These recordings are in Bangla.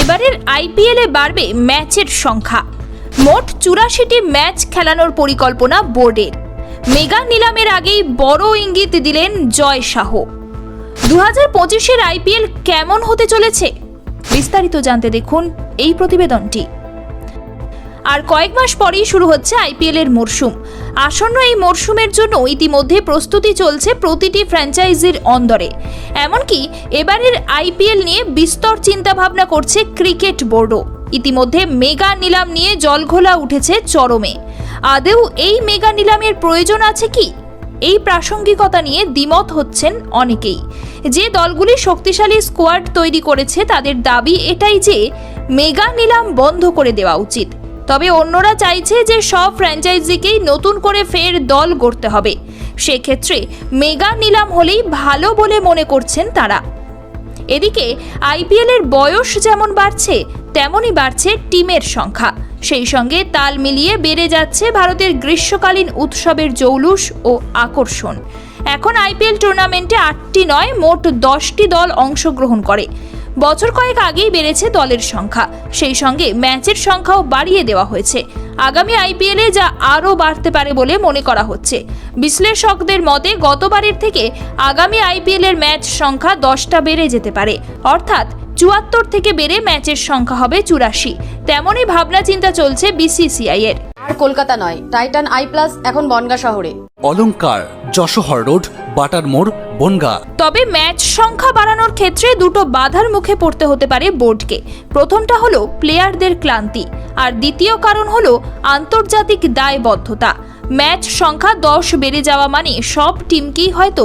এবারের আইপিএলে বাড়বে ম্যাচের সংখ্যা। মোট চুরাশিটি ম্যাচ খেলানোর পরিকল্পনা বোর্ডের। মেগা নিলামের আগেই বড় ইঙ্গিত দিলেন জয় শাহ। দু হাজার পঁচিশের আইপিএল কেমন হতে চলেছে? বিস্তারিত জানতে দেখুন এই প্রতিবেদনটি। আর কয়েক মাস পরেই শুরু হচ্ছে আইপিএল এর মরশুম। আসন্ন এই মরশুমের জন্য ইতিমধ্যে প্রস্তুতি চলছে প্রতিটি ফ্র্যাঞ্চাইজির অন্দরে। এমনকি এবারের আইপিএল নিয়ে বিস্তর চিন্তাভাবনা করছে ক্রিকেট বোর্ডও। ইতিমধ্যে মেগা নিলাম নিয়ে জলঘোলা উঠেছে চরমে। আদেও এই মেগা নিলামের প্রয়োজন আছে কি? এই প্রাসঙ্গিকতা নিয়ে দ্বিমত হচ্ছেন অনেকেই। যে দলগুলি শক্তিশালী স্কোয়াড তৈরি করেছে তাদের দাবি এটাই যে, মেগা নিলাম বন্ধ করে দেওয়া উচিত। তবে অন্যরা চাইছে যে সব ফ্র্যাঞ্চাইজিকেই নতুন করে ফের দল গড়তে হবে। সেক্ষেত্রে মেগা নিলাম হলেই ভালো বলে মনে করছেন তারা। এদিকে আইপিএল এর বয়স যেমন বাড়ছে, তেমনই বাড়ছে টিমের সংখ্যা। সেই সঙ্গে তাল মিলিয়ে বেড়ে যাচ্ছে ভারতের গ্রীষ্মকালীন উৎসবের জৌলুস ও আকর্ষণ। এখন আইপিএল টুর্নামেন্টে আটটি নয়, মোট দশটি দল অংশগ্রহণ করে। বছর কয়েক আগেই বেড়েছে দলের সংখ্যা। সেই সঙ্গে ম্যাচের সংখ্যাও বাড়িয়ে দেওয়া হয়েছে। আগামী আইপিএলে যা আরও বাড়তে পারে বলে মনে করা হচ্ছে। বিশ্লেষকদের মতে, গতবারের থেকে আগামী আইপিএল এর ম্যাচ সংখ্যা দশটা বেড়ে যেতে পারে। অর্থাৎ চুয়াত্তর থেকে বেড়ে ম্যাচের সংখ্যা হবে চুরাশি। তেমনই ভাবনা চিন্তা চলছে বিসিসিআই এর। আর কলকাতা নয়, টাইটান আই প্লাস এখন বনগা শহরে। অলংকার, যশোহর রোড, বাটার মোড়, বনগা। তবে ম্যাচ সংখ্যা বাড়ানোর ক্ষেত্রে দুটো বাধার মুখে পড়তে হতে পারে বোর্ডকে। প্রথমটা হলো প্লেয়ারদের ক্লান্তি, আর দ্বিতীয় কারণ হলো আন্তর্জাতিক দায়বদ্ধতা। ম্যাচ সংখ্যা দশ বেড়ে যাওয়া মানে সব টিমকেই হয়তো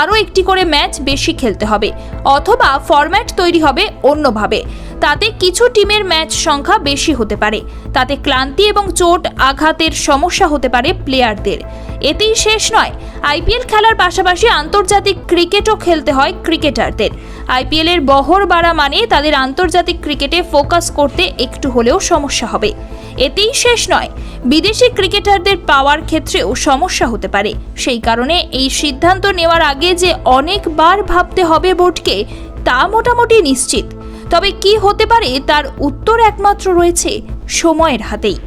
আরও একটি করে ম্যাচ বেশি খেলতে হবে, অথবা ফরম্যাট তৈরি হবে অন্যভাবে। তাতে কিছু টিমের ম্যাচ সংখ্যা বেশি হতে পারে। তাতে ক্লান্তি এবং চোট আঘাতের সমস্যা হতে পারে প্লেয়ারদের। এতেই শেষ নয়। আইপিএল খেলার পাশাপাশি আন্তর্জাতিক ক্রিকেটও খেলতে হয় ক্রিকেটারদের। আইপিএল এর বহর বাড়া মানে তাদের আন্তর্জাতিক ক্রিকেটে ফোকাস করতে একটু হলেও সমস্যা হবে। এতেই শেষ নয়। বিদেশি ক্রিকেটারদের পাওয়ার ক্ষেত্রেও সমস্যা হতে পারে। সেই কারণে এই সিদ্ধান্ত নেওয়ার আগে যে অনেকবার ভাবতে হবে বোর্ডকে তা মোটামুটি নিশ্চিত। তবে কি হতে পারে তার উত্তর একমাত্র রয়েছে সময়ের হাতেই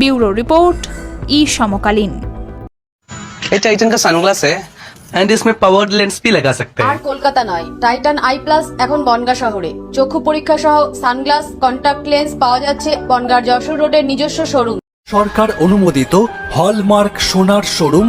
ব্যুরো রিপোর্ট ই সমকালীন ये टाइटन का सनग्लास है एंड इसमें पावर्ड लेंस भी लगा सकते আর हैं কলকাতা নয় টাইটান আই প্লাস এখন বনগা শহরে চক্ষু পরীক্ষা সহ সানগ্লাস কন্টাক্ট লেন্স পাওয়া যাচ্ছে বনগার যশোর রোডের নিজস্ব শোরুম সরকার অনুমোদিত হলমার্ক সোনার শোরুম